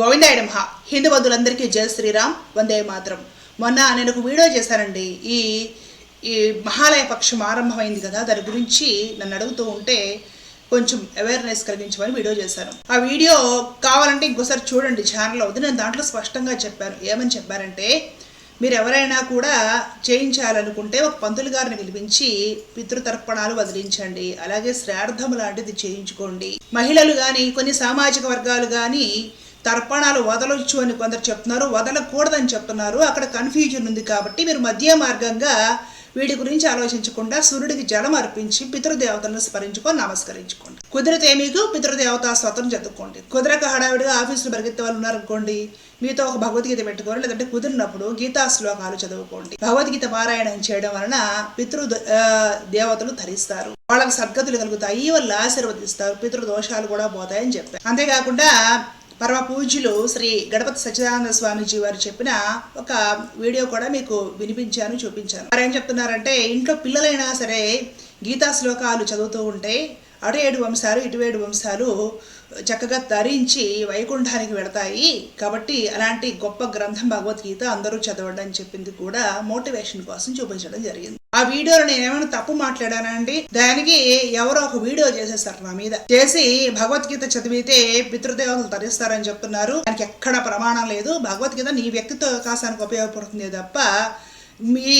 గోవిందాయడంహ హిందూ బంధువులందరికీ జయ శ్రీరామ్. వందే మాత్రం. మొన్న నేను ఒక వీడియో చేశానండి. ఈ ఈ మహాలయ పక్షం ఆరంభమైంది కదా దాని గురించి నన్ను అడుగుతూ ఉంటే కొంచెం అవేర్నెస్ కలిగించమని వీడియో చేశాను. ఆ వీడియో కావాలంటే ఇంకోసారి చూడండి ఛానల్ అవుతుంది నేను దాంట్లో స్పష్టంగా చెప్పాను. ఏమని చెప్పారంటే మీరు ఎవరైనా కూడా చేయించాలనుకుంటే ఒక పంతులు గారిని పిలిపించి పితృతర్పణాలు వదిలించండి. అలాగే శ్రార్థం లాంటిది చేయించుకోండి. మహిళలు కానీ కొన్ని సామాజిక వర్గాలు కానీ తర్పణాలు వదలొచ్చు అని కొందరు చెప్తున్నారు. వదలకూడదని చెప్తున్నారు. అక్కడ కన్ఫ్యూజన్ ఉంది కాబట్టి మీరు మధ్య మార్గంగా వీటి గురించి ఆలోచించకుండా సూర్యుడికి జలం అర్పించి పితృదేవతలను స్మరించుకొని నమస్కరించుకోండి. కుదిరితే మీకు పితృదేవతా స్తోత్రం చదువుకోండి కుదరక హడావిడిగా ఆఫీసులో పరిగెత్తే వాళ్ళు ఉన్నారనుకోండి మీతో ఒక భగవద్గీత పెట్టుకోవాలి లేదంటే కుదిరినప్పుడు గీతా శ్లోకాలు చదువుకోండి. భగవద్గీత పారాయణం చేయడం వలన పితృ దేవతలు ధరిస్తారు. వాళ్ళకి సద్గతులు కలుగుతాయి వాళ్ళు ఆశీర్వదిస్తారు పితృదోషాలు కూడా పోతాయని చెప్పారు. అంతేకాకుండా పరమ పూజ్యులు శ్రీ గణపతి సచ్చిదానంద స్వామీజీ వారు చెప్పిన ఒక వీడియో కూడా మీకు వినిపించాను చూపించాను. వారు ఏం చెప్తున్నారంటే ఇంట్లో పిల్లలైనా సరే గీతా శ్లోకాలు చదువుతూ ఉంటే అటు ఏడు వంశాలు ఇటు ఏడు వంశాలు చక్కగా తరించి వైకుంఠానికి వెడతాయి కాబట్టి అలాంటి గొప్ప గ్రంథం భగవద్గీత అందరూ చదవండి అని చెప్పింది కూడా మోటివేషన్ కోసం చూపించడం జరిగింది. ఆ వీడియోలో నేను ఏమైనా తప్పు మాట్లాడానండి? దానికి ఎవరో ఒక వీడియో చేసేస్తారు నా మీద. చేసి భగవద్గీత చదివితే పితృదేవతలు తరిస్తారని చెప్తున్నారు. దానికి ఎక్కడ ప్రమాణం లేదు. భగవద్గీత నీ వ్యక్తిత్వ వికాసానికి ఉపయోగపడుతుంది తప్ప మీ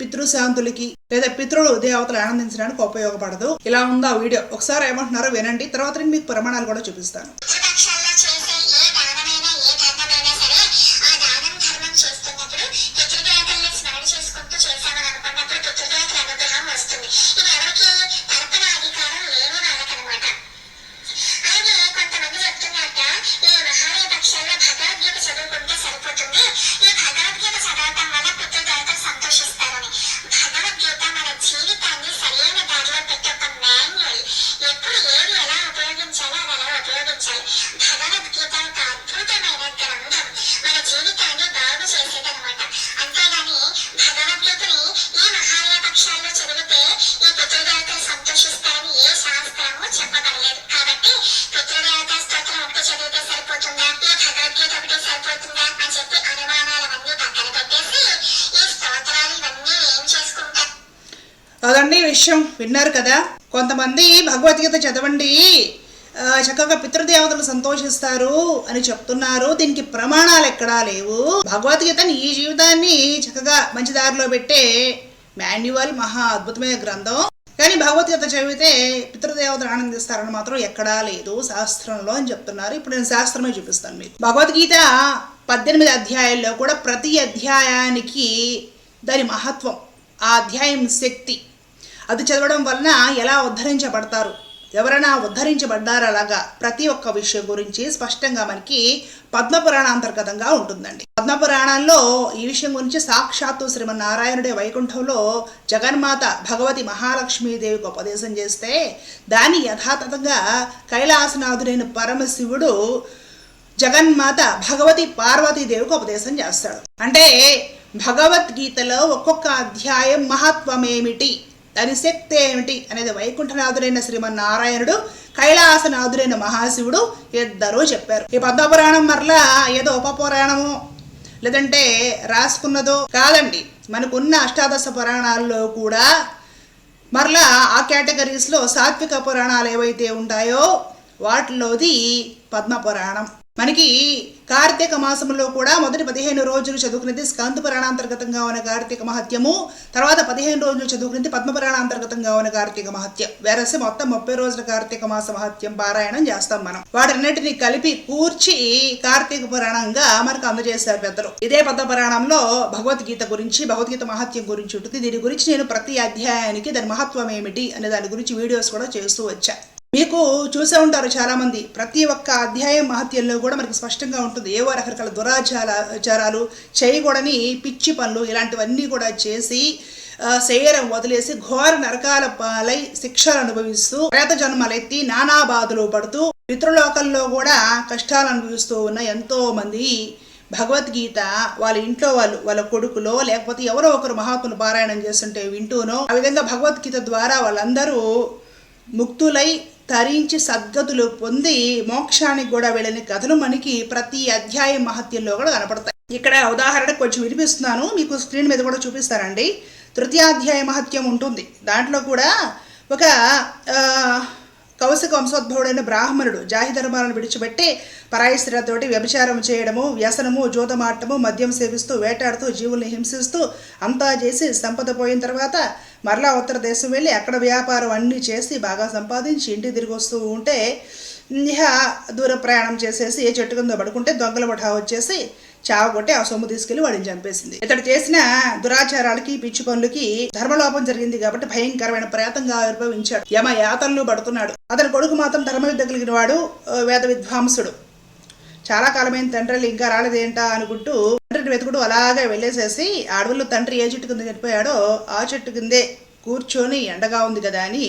పితృశాంతులకి లేదా పితృలు దేవతలు ఆనందించడానికి ఉపయోగపడదు. ఇలా ఉందా వీడియో? ఒకసారి ఏమంటున్నారో వినండి. తర్వాత నేను మీకు ప్రమాణాలు కూడా చూపిస్తాను. అదండి విషయం విన్నారు కదా. కొంతమంది భగవద్గీత చదవండి చక్కగా పితృదేవతలు సంతోషిస్తారు అని చెప్తున్నారు. దీనికి ప్రమాణాలు ఎక్కడా లేవు. భగవద్గీతని ఈ జీవితాన్ని చక్కగా మంచి దారిలో పెట్టే మాన్యువల్ మహా అద్భుతమైన గ్రంథం. కానీ భగవద్గీత చదివితే పితృదేవతలు ఆనందిస్తారని మాత్రం ఎక్కడా లేదు. శాస్త్రంలో అని చెప్తున్నారు. ఇప్పుడు నేను శాస్త్రమే చూపిస్తాను మీకు. భగవద్గీత పద్దెనిమిది అధ్యాయాల్లో కూడా ప్రతి అధ్యాయానికి దాని మహత్వం ఆ అధ్యాయం శక్తి. అది చదవడం వలన ఎలా ఉద్ధరించబడతారు? ఎవరైనా ఉద్ధరించబడ్డారు అలాగా ప్రతి ఒక్క విషయం గురించి స్పష్టంగా మనకి పద్మపురాణ అంతర్గతంగా ఉంటుందండి. పద్మపురాణాల్లో ఈ విషయం గురించి సాక్షాత్తు శ్రీమన్నారాయణుడే వైకుంఠంలో జగన్మాత భగవతి మహాలక్ష్మీదేవికి ఉపదేశం చేస్తే దాన్ని యథాతథంగా కైలాసనాథుడైన పరమశివుడు జగన్మాత భగవతి పార్వతీదేవికి ఉపదేశం చేస్తాడు. అంటే భగవద్గీతలో ఒక్కొక్క అధ్యాయం మహత్వమేమిటి? దాని శక్తి ఏమిటి అనేది వైకుంఠనాథుడైన శ్రీమన్నారాయణుడు కైలాసనాథుడైన మహాశివుడు ఇద్దరూ చెప్పారు. ఈ పద్మపురాణం మరలా ఏదో ఉపపురాణము లేదంటే రాసుకున్నదో కాదండి. మనకున్న అష్టాదశ పురాణాల్లో కూడా మరలా ఆ కేటగిరీస్లో సాత్విక పురాణాలు ఏవైతే ఉంటాయో వాటిలోది పద్మ పురాణం మనకి కార్తీక మాసంలో కూడా మొదటి పదిహేను రోజులు చదువుకునేది స్కంద పురాణాంతర్గతంగా ఉన్న కార్తీక మహత్యము. తర్వాత పదిహేను రోజులు చదువుకునేది పద్మ పురాణాంతర్గతంగా ఉన్న కార్తీక మహత్యం. వేరసి మొత్తం ముప్పై రోజుల కార్తీక మాస మహత్యం పారాయణం చేస్తాం మనం. వాటన్నిటిని కలిపి కూర్చి కార్తీక పురాణంగా మనకు అందజేశారు పెద్దలు. ఇదే పద్మ పురాణంలో భగవద్గీత గురించి భగవద్గీత మహత్యం గురించి ఉంటుంది. దీని గురించి నేను ప్రతి అధ్యాయానికి దాని మహత్వం ఏమిటి అనే దాని గురించి వీడియోస్ కూడా చేస్తూ వచ్చాను మీకు చూసే ఉంటారు చాలా మంది ప్రతి ఒక్క అధ్యాయం మహత్యంలో కూడా మనకి స్పష్టంగా ఉంటుంది. ఏవో రకరకాల దురాచారాచారాలు చేయకూడని పిచ్చి పనులు ఇలాంటివన్నీ కూడా చేసి శరీరం వదిలేసి ఘోర నరకాల పాలై శిక్షలు అనుభవిస్తూ ప్రేత జన్మలెత్తి నానా బాధలు పడుతూ పితృలోకంలో కూడా కష్టాలు అనుభవిస్తూ ఉన్న ఎంతో మంది భగవద్గీత వాళ్ళ ఇంట్లో వాళ్ళు వాళ్ళ కొడుకులో లేకపోతే ఎవరో ఒకరు మహాత్ములు పారాయణం చేస్తుంటే వింటూనో ఆ విధంగా భగవద్గీత ద్వారా వాళ్ళందరూ ముక్తులై తరించి సద్గతులు పొంది మోక్షానికి కూడా వెళ్ళని కథలు మనకి ప్రతి అధ్యాయం మహత్యంలో కూడా కనపడతాయి. ఇక్కడ ఉదాహరణ కొంచెం వినిపిస్తున్నాను. మీకు స్క్రీన్ మీద కూడా చూపిస్తానండి. తృతీయాధ్యాయ మహత్యం ఉంటుంది. దాంట్లో కూడా ఒక కౌశిక వంశోద్భవుడైన బ్రాహ్మణుడు జాహి ధర్మాలను విడిచిపెట్టి పరాయి స్త్రీలతోటి వ్యభిచారం చేయడము వ్యసనము జూతమాటము మద్యం సేవిస్తూ వేటాడుతూ జీవుల్ని హింసిస్తూ అంతా చేసి సంపద పోయిన తర్వాత మరలా ఉత్తర దేశం వెళ్ళి అక్కడ వ్యాపారం అన్నీ చేసి బాగా సంపాదించి ఇంటికి తిరిగి వస్తూ ఉంటే ఇహ దూర ప్రయాణం చేసేసి ఏ చెట్టు కింద పడుకుంటే దొంగల ముఠా వచ్చేసి చావగొట్టి ఆ సొమ్ము తీసుకెళ్ళి వాడిని చంపేసింది. ఇతడు చేసిన దురాచారాలకి పిచ్చి పనులకి ధర్మలోపం జరిగింది కాబట్టి భయంకరమైన ప్రేతంగా ఆవిర్భవించాడు యమ యాతనలు పడుతున్నాడు. అతని కొడుకు మాత్రం ధర్మ విద్య కలిగిన వాడు వేద విద్వాంసుడు. చాలా కాలమైన తండ్రి ఇంకా రాలేదేంటా అనుకుంటూ తండ్రిని వెతుకుడు అలాగే వెళ్ళేసేసి అడవుల్లో తండ్రి ఏ చెట్టు కింద చనిపోయాడో ఆ చెట్టు కిందే కూర్చొని ఎండగా ఉంది కదా అని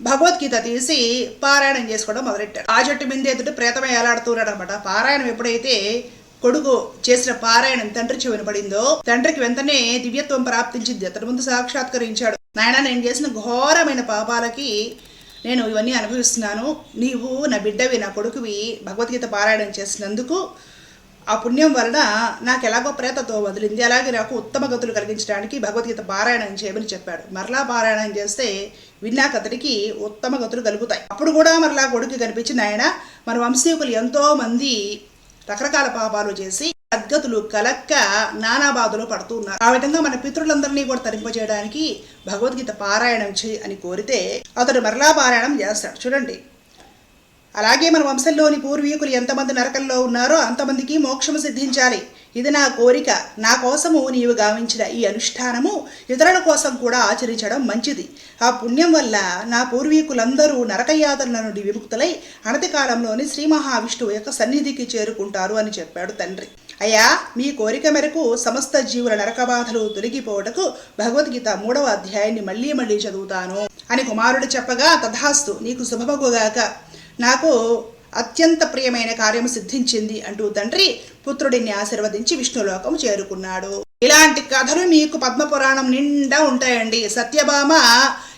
భగవద్గీత తీసి పారాయణం చేసుకోవడం మొదలెట్టాడు. ఆ చెట్టు మీద ఎదుటి ప్రేతమే ఏలాడుతున్నాడు అనమాట పారాయణం ఎప్పుడైతే కొడుకు చేసిన పారాయణం తండ్రి చెవిన పడిందో తండ్రికి వెంటనే దివ్యత్వం ప్రాప్తించింది. అతని ముందు సాక్షాత్కరించాడు. నాయన నేను చేసిన ఘోరమైన పాపాలకి నేను ఇవన్నీ అనుభవిస్తున్నాను. నీవు నా బిడ్డవి నా కొడుకువి భగవద్గీత పారాయణం చేసినందుకు ఆ పుణ్యం వలన నాకు ఎలాగో ప్రేతతో వదిలింది. అలాగే నాకు ఉత్తమ గతులు కలిగించడానికి భగవద్గీత పారాయణం చేయమని చెప్పాడు. మరలా పారాయణం చేస్తే విన్నాక అతడికి ఉత్తమ గతులు కలుగుతాయి. అప్పుడు కూడా మరలా కొడుకు కనిపించిన ఆయన మన వంశీకులు ఎంతోమంది రకరకాల పాపాలు చేసి సద్గతులు కలక్క నానా బాధలు పడుతూ ఉన్నారు. ఆ విధంగా మన పితృలందరినీ కూడా తరింపజేయడానికి భగవద్గీత పారాయణం చేయి అని కోరితే అతడు మరలా పారాయణం చేస్తాడు. చూడండి. అలాగే మన వంశంలోని పూర్వీకులు ఎంతమంది నరకంలో ఉన్నారో అంతమందికి మోక్షము సిద్ధించాలి. ఇది నా కోరిక. నా కోసము నీవు గావించిన ఈ అనుష్ఠానము ఇతరుల కోసం కూడా ఆచరించడం మంచిది. ఆ పుణ్యం వల్ల నా పూర్వీకులందరూ నరకయాతన నుండి విముక్తులై అనతి కాలంలోని శ్రీ మహావిష్ణువు యొక్క సన్నిధికి చేరుకుంటారు అని చెప్పాడు తండ్రి. అయ్యా మీ కోరిక మేరకు సమస్త జీవుల నరకబాధలు తొలగిపోవటకు భగవద్గీత మూడవ అధ్యాయాన్ని మళ్ళీ మళ్ళీ చదువుతాను అని కుమారుడు చెప్పగా తథాస్తు నీకు శుభమగుగాక. నాకు అత్యంత ప్రియమైన కార్యము సిద్ధించింది అంటూ తండ్రి పుత్రుడిని ఆశీర్వదించి విష్ణులోకం చేరుకున్నాడు. ఇలాంటి కథలు మీకు పద్మపురాణం నిండా ఉంటాయండి. సత్యభామ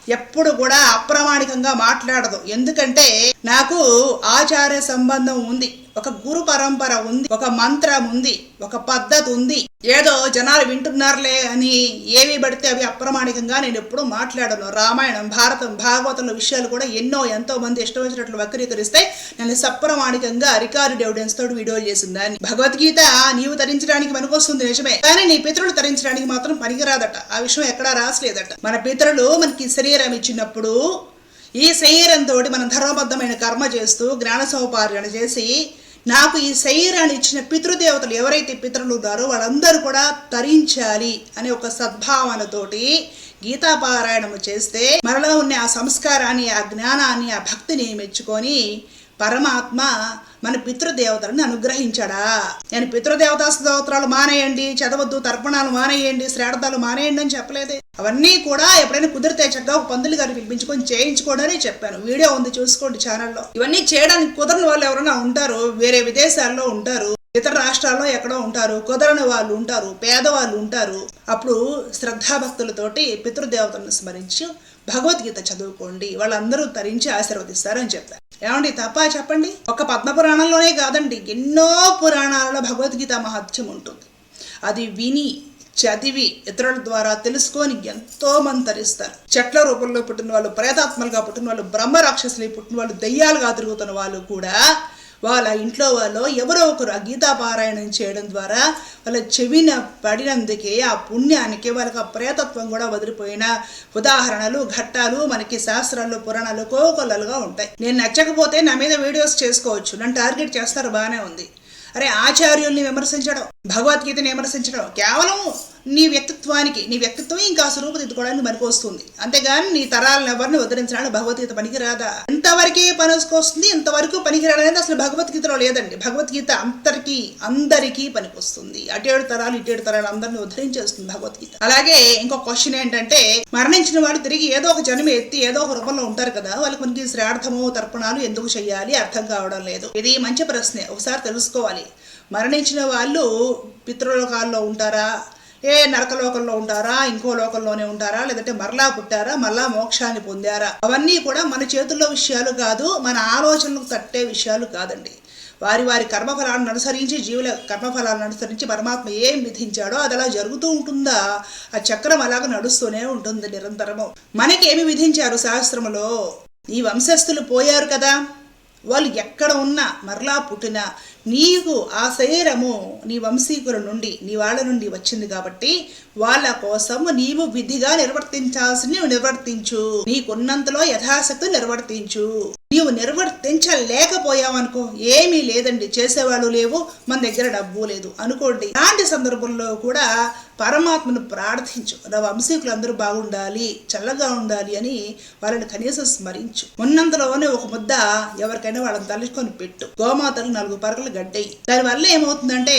ఎప్పుడు కూడా అప్రామాణికంగా మాట్లాడదు. ఎందుకంటే నాకు ఆచార్య సంబంధం ఉంది. ఒక గురు పరంపర ఉంది ఒక మంత్రం ఉంది ఒక పద్ధతి ఉంది. ఏదో జనాలు వింటున్నారులే అని ఏవి పడితే అవి అప్రమాణికంగా నేను ఎప్పుడూ మాట్లాడను. రామాయణం భారతం భాగవతంలో విషయాలు కూడా ఎన్నో ఎంతో మంది ఇష్టం వచ్చినట్లు వక్రీకరిస్తే నేను సప్రమాణికంగా రికార్డు ఎవిడెన్స్ తోటి వీడియో చేసిందని. భగవద్గీత నీవు తరించడానికి పనికొస్తుంది నిజమే కానీ నీ పితరులు తరించడానికి మాత్రం పనికిరాదట. ఆ విషయం ఎక్కడా రాసలేదట. మన పితరులు మనకి శరీరం ఇచ్చినప్పుడు ఈ శరీరంతో మనం ధర్మబద్ధమైన కర్మ చేస్తూ జ్ఞాన సౌపార్జన చేసి నాకు ఈ శరీరాన్ని ఇచ్చిన పితృదేవతలు ఎవరైతే పితరులు ఉన్నారో వాళ్ళందరూ కూడా తరించాలి అనే ఒక సద్భావనతోటి గీతాపారాయణము చేస్తే మనలో ఉన్న ఆ సంస్కారాన్ని ఆ జ్ఞానాన్ని ఆ భక్తిని మెచ్చుకొని పరమాత్మ మన పితృదేవతలను అనుగ్రహించాడా? నేను పితృదేవతా స్తోత్రాలు మానేయండి చదవద్దు తర్పణాలు మానేయండి శ్రార్థాలు మానేయండి అని చెప్పలేదే. అవన్నీ కూడా ఎప్పుడైనా కుదిరితే చక్కగా ఒక పందులు గారిని పిలిపించుకొని చేయించుకోవడని చెప్పాను. వీడియో ఉంది చూసుకోండి ఛానల్లో. ఇవన్నీ చేయడానికి కుదరని వాళ్ళు ఎవరైనా ఉంటారు వేరే విదేశాల్లో ఉంటారు ఇతర రాష్ట్రాల్లో ఎక్కడో ఉంటారు కుదరని వాళ్ళు ఉంటారు పేదవాళ్ళు ఉంటారు అప్పుడు శ్రద్ధాభక్తులతోటి పితృదేవతలను స్మరించి భగవద్గీత చదువుకోండి వాళ్ళందరూ తరించి ఆశీర్వదిస్తారని చెప్తారు ఏమండి తప్ప చెప్పండి? ఒక పద్మ పురాణంలోనే కాదండి ఎన్నో పురాణాలలో భగవద్గీత మహత్యం ఉంటుంది. అది విని చదివి ఇతరుల ద్వారా తెలుసుకొని ఎంతో మంది తరిస్తారు చెట్ల రూపంలో పుట్టిన వాళ్ళు ప్రేతాత్మలుగా పుట్టిన వాళ్ళు బ్రహ్మ రాక్షసులు పుట్టిన వాళ్ళు దయ్యాలుగా తిరుగుతున్న వాళ్ళు కూడా వాళ్ళ ఇంట్లో వాళ్ళు ఎవరో ఒకరు ఆ గీతా పారాయణం చేయడం ద్వారా వాళ్ళ చెవిన పడినందుకే ఆ పుణ్యానికి వాళ్ళకి ఆ ప్రేతత్వం కూడా వదిలిపోయిన ఉదాహరణలు ఘట్టాలు మనకి శాస్త్రాల్లో పురాణాలు కోకొల్లలుగా ఉంటాయి. నేను నచ్చకపోతే నా మీద వీడియోస్ చేసుకోవచ్చు. నన్ను టార్గెట్ చేస్తారు బాగానే ఉంది. అరే ఆచార్యుల్ని విమర్శించడం భగవద్గీతని విమర్శించడం కేవలం నీ వ్యక్తిత్వానికి నీ వ్యక్తిత్వం ఇంకా స్వరూపదిద్దుకోవడానికి పనికొస్తుంది అంతేగాని నీ తరాలను ఎవరిని వదిలించడానికి భగవద్గీత పనికిరాదా? ఎంతవరకే పనికొస్తుంది ఇంతవరకు పనికిరాదనేది అసలు భగవద్గీతలో లేదండి. భగవద్గీత అంతరికి అందరికీ పనికొస్తుంది అటేడు తరాలు ఇటేడు తరాలు అందరిని ఉద్ధరించేస్తుంది భగవద్గీత. అలాగే ఇంకో క్వశ్చన్ ఏంటంటే మరణించిన వాడు తిరిగి ఏదో ఒక జన్మ ఎత్తి ఏదో ఒక రూపంలో ఉంటారు కదా వాళ్ళకి మనకి శ్రార్థము తర్పణాలు ఎందుకు చేయాలి అర్థం కావడం లేదు. ఇది మంచి ప్రశ్నే. ఒకసారి తెలుసుకోవాలి. మరణించిన వాళ్ళు పితృలోకాల్లో ఉంటారా? ఏ నరకలోకంలో ఉంటారా ఇంకో లోకంలోనే ఉంటారా లేదంటే మరలా పుట్టారా మరలా మోక్షాన్ని పొందారా? అవన్నీ కూడా మన చేతుల్లో విషయాలు కాదు మన ఆలోచనలకు తట్టే విషయాలు కాదండి. వారి వారి కర్మఫలాలను అనుసరించి జీవుల కర్మఫలాలను అనుసరించి పరమాత్మ ఏం విధించాడో అది అలా జరుగుతూ ఉంటుందా? ఆ చక్రం అలాగ నడుస్తూనే ఉంటుంది నిరంతరము. మనకి ఏమి విధించారు శాస్త్రములో? ఈ వంశస్థులు పోయారు కదా. వాళ్ళు ఎక్కడ ఉన్నా మరలా పుట్టినా నీకు ఆ శరీరము నీ వంశీకుల నుండి నీ వాళ్ళ నుండి వచ్చింది కాబట్టి వాళ్ళ కోసం నీవు విధిగా నిర్వర్తించాల్సి నిర్వర్తించు. నీకున్నంతలో యథాశక్తి నిర్వర్తించు. నీవు నిర్వర్తించలేకపోయావనుకో ఏమీ లేదండి. చేసేవాళ్ళు లేవు మన దగ్గర డబ్బు లేదు. అనుకోండి అలాంటి సందర్భంలో కూడా పరమాత్మను ప్రార్థించు. నా వంశీకులందరూ బాగుండాలి చల్లగా ఉండాలి అని వాళ్ళని కనీసం స్మరించు. ఉన్నంతలోనే ఒక ముద్ద ఎవరికైనా వాళ్ళని తలుచుకొని పెట్టు. గోమాతలు నాలుగు పరకలు గడ్డయి దానివల్ల ఏమవుతుందంటే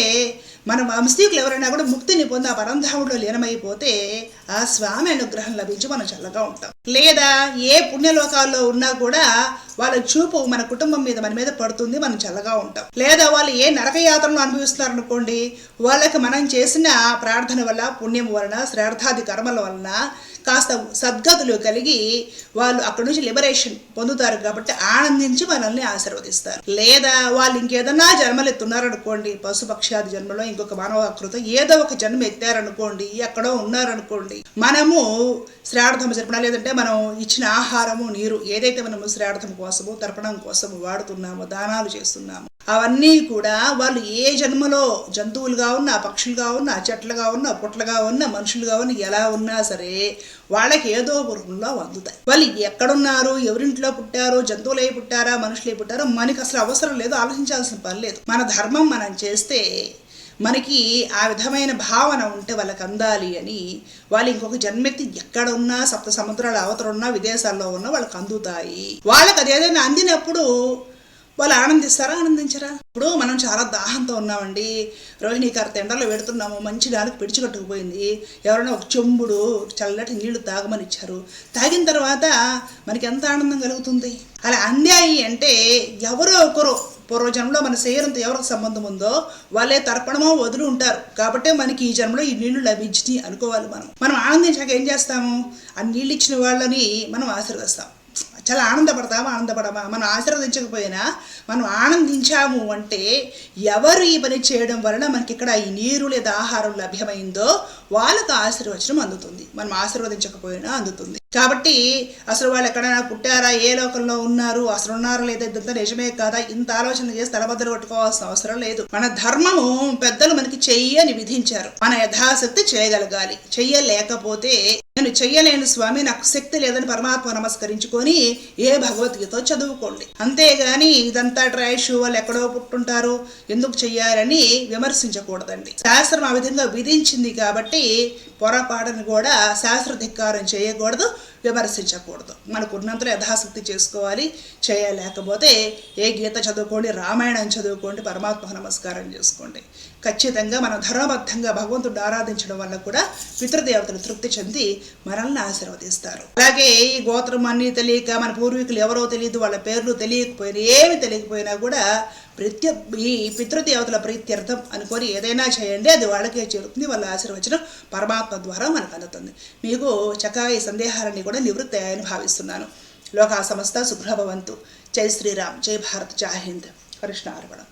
మన వంశీకులు ఎవరైనా కూడా ముక్తిని పొంది ఆ పరంధాముడిలో లీనమైపోతే ఆ స్వామి అనుగ్రహం లభించి మనం చల్లగా ఉంటాం. లేదా ఏ పుణ్యలోకాల్లో ఉన్నా కూడా వాళ్ళ చూపు మన కుటుంబం మీద మన మీద పడుతుంది మనం చల్లగా ఉంటాం. లేదా వాళ్ళు ఏ నరక యాత్రలు అనుభవిస్తున్నారు అనుకోండి వాళ్ళకి మనం చేసిన ప్రార్థన వల్ల పుణ్యం వలన శ్రార్థాది కర్మల వలన కాస్త సద్గతులు కలిగి వాళ్ళు అక్కడి నుంచి లిబరేషన్ పొందుతారు కాబట్టి ఆనందించి మనల్ని ఆశీర్వదిస్తారు. లేదా వాళ్ళు ఇంకేదన్నా జన్మలు ఎత్తున్నారనుకోండి పశుపక్షాది జన్మలో ఇంకొక మానవాకృతం ఏదో ఒక జన్మ ఎత్తారనుకోండి ఎక్కడో ఉన్నారనుకోండి మనము శ్రార్థం జరపడం లేదంటే మనం ఇచ్చిన ఆహారము నీరు ఏదైతే మనము శ్రార్థం కోసము తర్పణం కోసము వాడుతున్నామో దానాలు చేస్తున్నాము అవన్నీ కూడా వాళ్ళు ఏ జన్మలో జంతువులుగా ఉన్నా పక్షులుగా ఉన్నా చెట్లుగా ఉన్నా పుట్లుగా ఉన్నా మనుషులుగా ఉన్నా ఎలా ఉన్నా సరే వాళ్ళకి ఏదో ఒక రూపంలో అందుతాయి. వాళ్ళు ఎక్కడున్నారు ఎవరింట్లో పుట్టారో జంతువులే పుట్టారా మనుషులే పుట్టారో మనకి అసలు అవసరం లేదు ఆలోచించాల్సిన పని లేదు. మన ధర్మం మనం చేస్తే మనకి ఆ విధమైన భావన ఉంటే వాళ్ళకి అందాలి అని వాళ్ళు ఇంకొక జన్మెత్తి ఎక్కడ ఉన్నా సప్త సముద్రాల అవతల ఉన్నా విదేశాల్లో ఉన్నా వాళ్ళకి అందుతాయి. వాళ్ళకి అది ఏదైనా అందినప్పుడు వాళ్ళు ఆనందిస్తారా ఆనందించరా? ఇప్పుడు మనం చాలా దాహంతో ఉన్నామండి. రోహిణి కార్త ఎండలో పెడుతున్నాము. మంచి గాలికి పిడిచికట్టుకుపోయింది. ఎవరైనా ఒక చెంబుడు చల్లటి నీళ్ళు తాగమని ఇచ్చారు. తాగిన తర్వాత మనకి ఎంత ఆనందం కలుగుతుంది? అలా అందాయి అంటే ఎవరో ఒకరు పూర్వజన్మలో మన శరీరంతో ఎవరికి సంబంధం ఉందో వాళ్ళే తర్పణమో వదులు ఉంటారు. కాబట్టి మనకి ఈ జన్మలో ఈ నీళ్ళు లభించినాయి అనుకోవాలి మనం. మనం ఆనందించాక ఏం చేస్తాము? ఆ నీళ్ళు ఇచ్చిన వాళ్ళని మనం ఆశీర్వదిస్తాం. చాలా ఆనందపడతామా ఆనందపడమా? మనం ఆశీర్వదించకపోయినా మనం ఆనందించాము అంటే ఎవరు ఈ పని చేయడం వలన మనకి ఇక్కడ ఈ నీరు లేదా ఆహారం లభ్యమైందో వాళ్ళకు ఆశీర్వచనం అందుతుంది. మనం ఆశీర్వదించకపోయినా అందుతుంది. కాబట్టి అసలు వాళ్ళు ఎక్కడైనా పుట్టారా ఏ లోకంలో ఉన్నారు అసలు ఉన్నారా లేదా ఇదంతా నిజమే కాదా? ఇంత ఆలోచన చేసి తలబద్దలు కొట్టుకోవాల్సిన అవసరం లేదు. మన ధర్మము పెద్దలు మనకి చెయ్యని విధించారు. మన యథాశక్తి చేయగలగాలి. చెయ్యలేకపోతే నేను చెయ్యలేను స్వామి నాకు శక్తి లేదని పరమాత్మ నమస్కరించుకొని ఏ భగవద్గీత చదువుకోండి. అంతేగాని ఇదంతా ట్రాష్ వాళ్ళు ఎక్కడో పుట్టుంటారు ఎందుకు చెయ్యాలని విమర్శించకూడదండి. శాస్త్రం ఆ విధంగా విధించింది కాబట్టి పొరపాటును కూడా శాస్త్ర ధిక్కారం చేయకూడదు. విమర్శించకూడదు మనకున్నంతలో యథాశక్తి చేసుకోవాలి చేయలేకపోతే ఏ గీత చదువుకోండి రామాయణం చదువుకోండి పరమాత్మకు నమస్కారం చేసుకోండి. ఖచ్చితంగా మనం ధర్మబద్ధంగా భగవంతుడిని ఆరాధించడం వల్ల కూడా పితృదేవతలు తృప్తి చెంది మనల్ని ఆశీర్వదిస్తారు. అలాగే ఈ గోత్రం అన్నీ తెలియక మన పూర్వీకులు ఎవరో తెలియదు వాళ్ళ పేర్లు తెలియకపోయినా ఏమి తెలియకపోయినా కూడా ప్రత్య ఈ పితృదేవతల ప్రీత్యర్థం అనుకొని ఏదైనా చేయండి అది వాళ్ళకే చేరుతుంది వాళ్ళ ఆశీర్వచనం పరమాత్మ ద్వారా మనకు అందుతుంది. మీకు చక్కగా ఈ సందేహాలన్నీ కూడా నివృత్తి అయ్యాయని భావిస్తున్నాను. లోకా సమస్త సుభ్రభవంతు జై శ్రీరామ్. జై భారత్. జై హింద్. కృష్ణ అర్పణం.